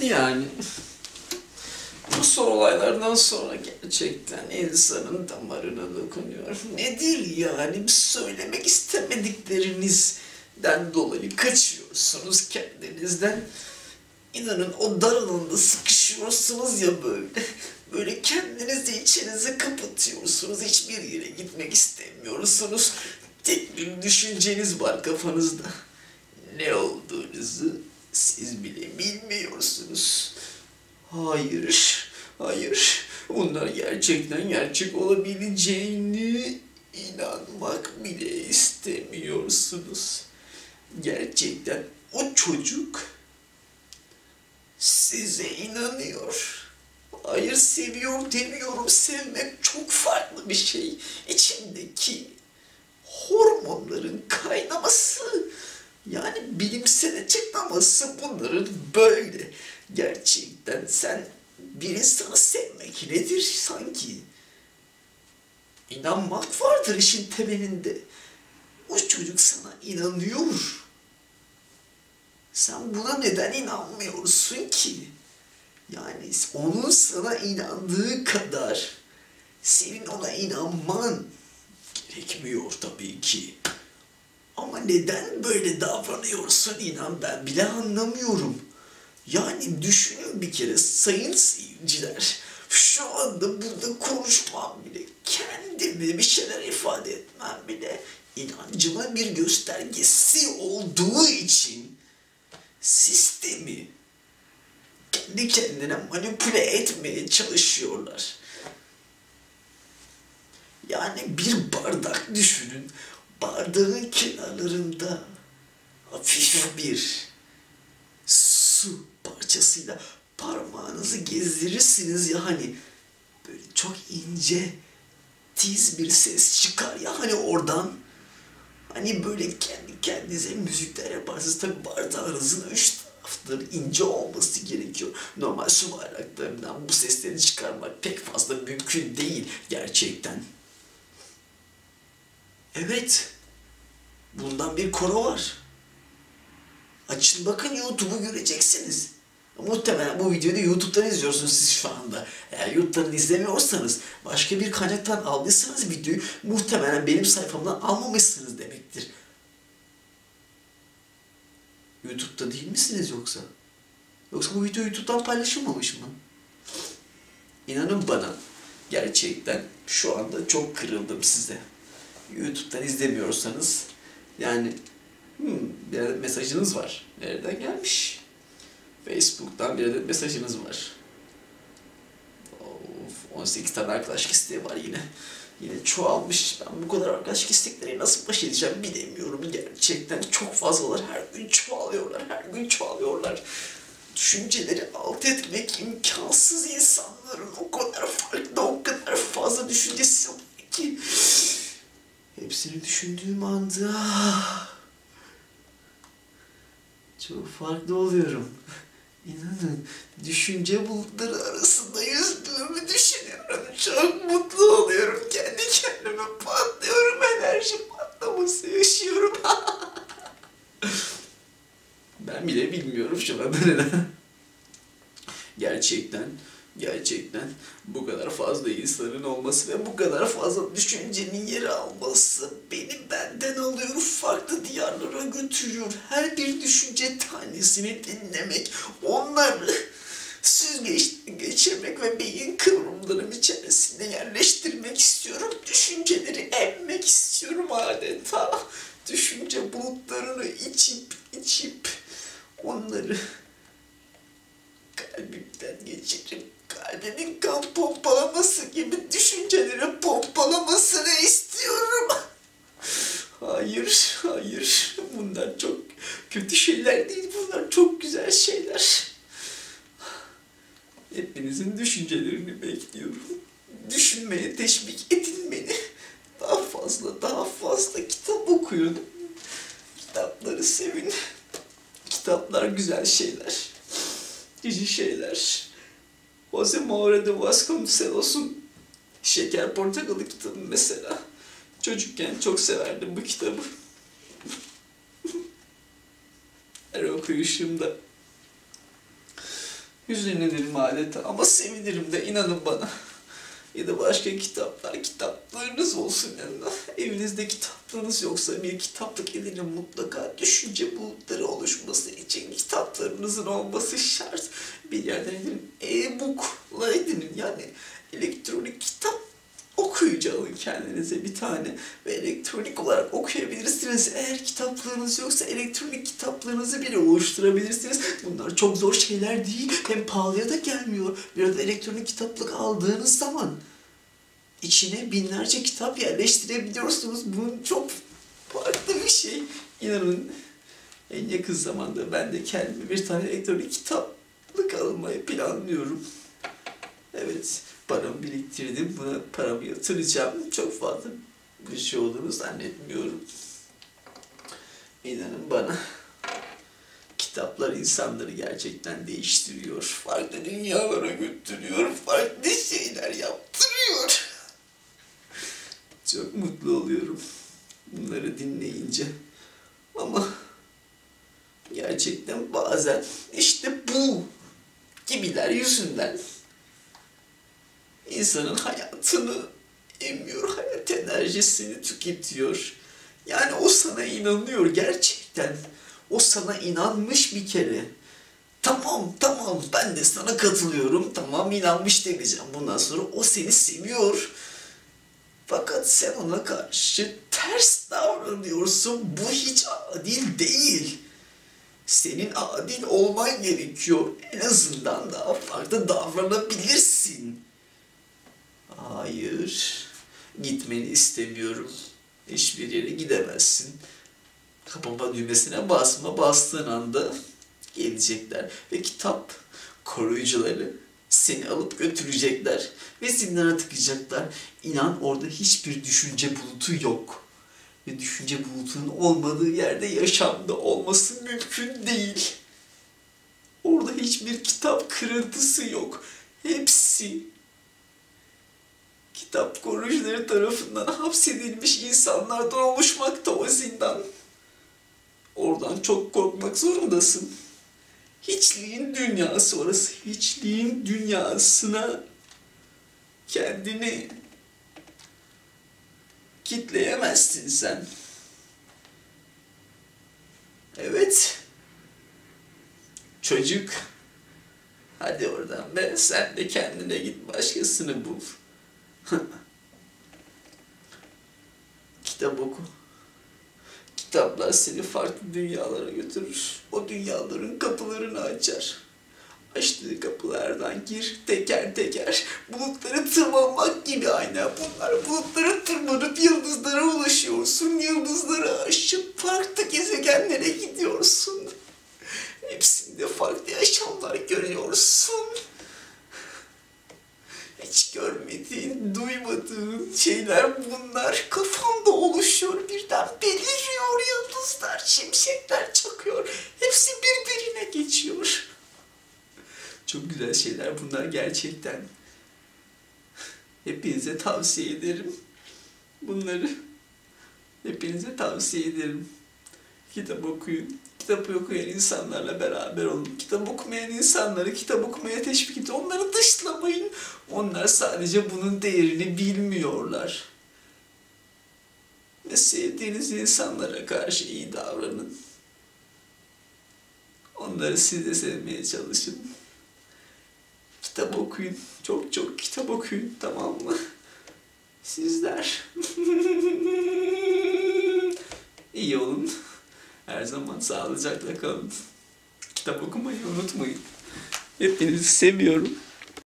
Yani bu son olaylardan sonra gerçekten insanın damarına dokunuyor. Nedir yani söylemek istemediklerinizden dolayı kaçıyorsunuz kendinizden. İnanın o dar alanda sıkışıyorsunuz ya böyle. Böyle kendinizi içinize kapatıyorsunuz. Hiçbir yere gitmek istemiyorsunuz. Tek bir düşünceniz var kafanızda. Ne olduğunuzu siz bile bilmiyorsunuz. Hayır, hayır. Bunlar gerçekten gerçek olabileceğini inanmak bile istemiyorsunuz. Gerçekten o çocuk size inanıyor. Hayır seviyor demiyorum. Sevmek çok farklı bir şey. İçindeki yani bilimsel açıklaması bunların böyle. Gerçekten sen bir insanı sevmek nedir sanki? İnanmak vardır işin temelinde. O çocuk sana inanıyor. Sen buna neden inanmıyorsun ki? Yani onun sana inandığı kadar senin ona inanman gerekmiyor tabii ki. Neden böyle davranıyorsun inan ben bile anlamıyorum. Yani düşünün bir kere sayın seyirciler. Şu anda burada konuşmam bile, kendime bir şeyler ifade etmem bile inancıma bir göstergesi olduğu için sistemi kendi kendine manipüle etmeye çalışıyorlar. Yani bir bardak düşünün. Bardağın kenarlarında hafif bir su parçasıyla parmağınızı gezdirirsiniz ya hani böyle çok ince tiz bir ses çıkar ya hani oradan hani böyle kendi kendinize müzikler yaparsınız tabi bardağınızın üç tarafları ince olması gerekiyor. Normal su bardaklarından bu sesleri çıkarmak pek fazla mümkün değil gerçekten. Evet. Bundan bir koro var. Açın bakın YouTube'u göreceksiniz. Muhtemelen bu videoyu YouTube'dan izliyorsunuz siz şu anda. Eğer YouTube'dan izlemiyorsanız, başka bir kaynaktan aldıysanız videoyu muhtemelen benim sayfamdan almamışsınız demektir. YouTube'da değil misiniz yoksa? Yoksa bu video YouTube'dan paylaşılmamış mı? İnanın bana gerçekten şu anda çok kırıldım size. YouTube'dan izlemiyorsanız yani hmm, bir mesajınız var. Nereden gelmiş? Facebook'tan bir adet mesajınız var. Of, 18 tane arkadaş isteği var yine. Yine çoğalmış. Ben bu kadar arkadaş istekleri nasıl baş edeceğim bilemiyorum. Gerçekten çok fazlalar. Her gün çoğalıyorlar. Her gün çoğalıyorlar. Düşünceleri alt etmek imkansız insanların. O kadar farklı, o kadar fazla düşüncesi ki. Hepsini düşündüğüm anda çok farklı oluyorum. İnanın düşünce bulutları arasında yüzdüğümü düşünüyorum. Çok mutlu oluyorum. Kendi kendime patlıyorum. Enerji patlaması yaşıyorum. ben bile bilmiyorum şu anda neden. Gerçekten gerçekten bu kadar fazla insanın olması ve bu kadar fazla düşüncenin yer alması beni benden alıyor, farklı diyarlara götürüyor. Her bir düşünce tanesini dinlemek, onları süzgeçten geçirmek ve beyin kıvrımlarım içerisinde yerleştirmek istiyorum. Düşünceleri emmek istiyorum adeta. Düşünce bulutlarını içip içip onları kalbimden geçirip kalbimin kan pompalaması gibi düşünceleri pompalamasını istiyorum. Hayır, hayır. Bunlar çok kötü şeyler değil. Bunlar çok güzel şeyler. Hepinizin düşüncelerini bekliyorum. Düşünmeye teşvik edin beni. Daha fazla, daha fazla kitap okuyun. Kitapları sevin. Kitaplar güzel şeyler. Cici şeyler. Jose Moura de Vasconcelos'un Şeker Portakalı kitabı mesela. Çocukken çok severdim bu kitabı. Okuyuşumda Hüzünlenirim adeta ama sevinirim de inanın bana. Ya da başka kitaplar, kitaplarınız olsun yanında. Evinizde kitaplarınız yoksa bir kitaplık edinin mutlaka. Düşünce bulutları oluşması için kitaplarınızın olması şart. Bir yerden edinin e-book'la edinin yani elektronik alın kendinize bir tane ve elektronik olarak okuyabilirsiniz. Eğer kitaplarınız yoksa elektronik kitaplarınızı bile oluşturabilirsiniz. Bunlar çok zor şeyler değil. Hem pahalıya da gelmiyor. Bir arada elektronik kitaplık aldığınız zaman içine binlerce kitap yerleştirebiliyorsunuz. Bunun çok farklı bir şey. İnanın en yakın zamanda ben de kendime bir tane elektronik kitaplık almayı planlıyorum. Evet, paramı biriktirdim. Buna paramı yatıracağım. Çok fazla bir şey olduğunu zannetmiyorum. İnanın bana. Kitaplar insanları gerçekten değiştiriyor. Farklı dünyalara götürüyor. Farklı şeyler yaptırıyor. Çok mutlu oluyorum bunları dinleyince. Ama gerçekten bazen işte bu gibiler yüzünden insanın hayatını emiyor, hayat enerjisini tüketiyor. Yani o sana inanıyor gerçekten. O sana inanmış bir kere. Tamam tamam ben de sana katılıyorum. Tamam inanmış demeyeceğim bundan sonra. O seni seviyor. Fakat sen ona karşı ters davranıyorsun. Bu hiç adil değil. Senin adil olman gerekiyor. En azından daha farklı davranabilirsin. Hayır. Gitmeni istemiyorum. Hiçbir yere gidemezsin. Kapama düğmesine basma. Bastığın anda gelecekler. Ve kitap koruyucuları seni alıp götürecekler. Ve zindana tıkacaklar. İnan orada hiçbir düşünce bulutu yok. Ve düşünce bulutunun olmadığı yerde yaşamda olması mümkün değil. Orada hiçbir kitap kırıntısı yok. Hepsi kitap koruyucuları tarafından hapsedilmiş insanlardan oluşmakta o zindan. Oradan çok korkmak zorundasın. Hiçliğin dünyası orası. Hiçliğin dünyasına kendini kitleyemezsin sen. Evet. Çocuk. Hadi oradan be. Sen de kendine git başkasını bul. Kitap oku. Kitaplar seni farklı dünyalara götürür. O dünyaların kapılarını açar. Açtığı kapılardan gir teker teker. Bulutları tırmanmak gibi aynen bunlar. Bulutları tırmanıp yıldızlara ulaşıyorsun. Yıldızları aşıp farklı gezegenlere gidiyorsun. Şeyler bunlar kafanda oluşuyor. Birden beliriyor yıldızlar, şimşekler çakıyor. Hepsi birbirine geçiyor. Çok güzel şeyler bunlar gerçekten. Hepinize tavsiye ederim. Bunları hepinize tavsiye ederim. Kitap okuyun kitap okuyan insanlarla beraber olun. Kitap okumayan insanları kitap okumaya teşvik edin. Onları dışlamayın. Onlar sadece bunun değerini bilmiyorlar. Ve sevdiğiniz insanlara karşı iyi davranın. Onları siz de sevmeye çalışın. Kitap okuyun. Çok çok kitap okuyun. Tamam mı? Sizler. iyi olun. Her zaman sağlıcakla kalın. Kitap okumayı unutmayın. Hepinizi seviyorum.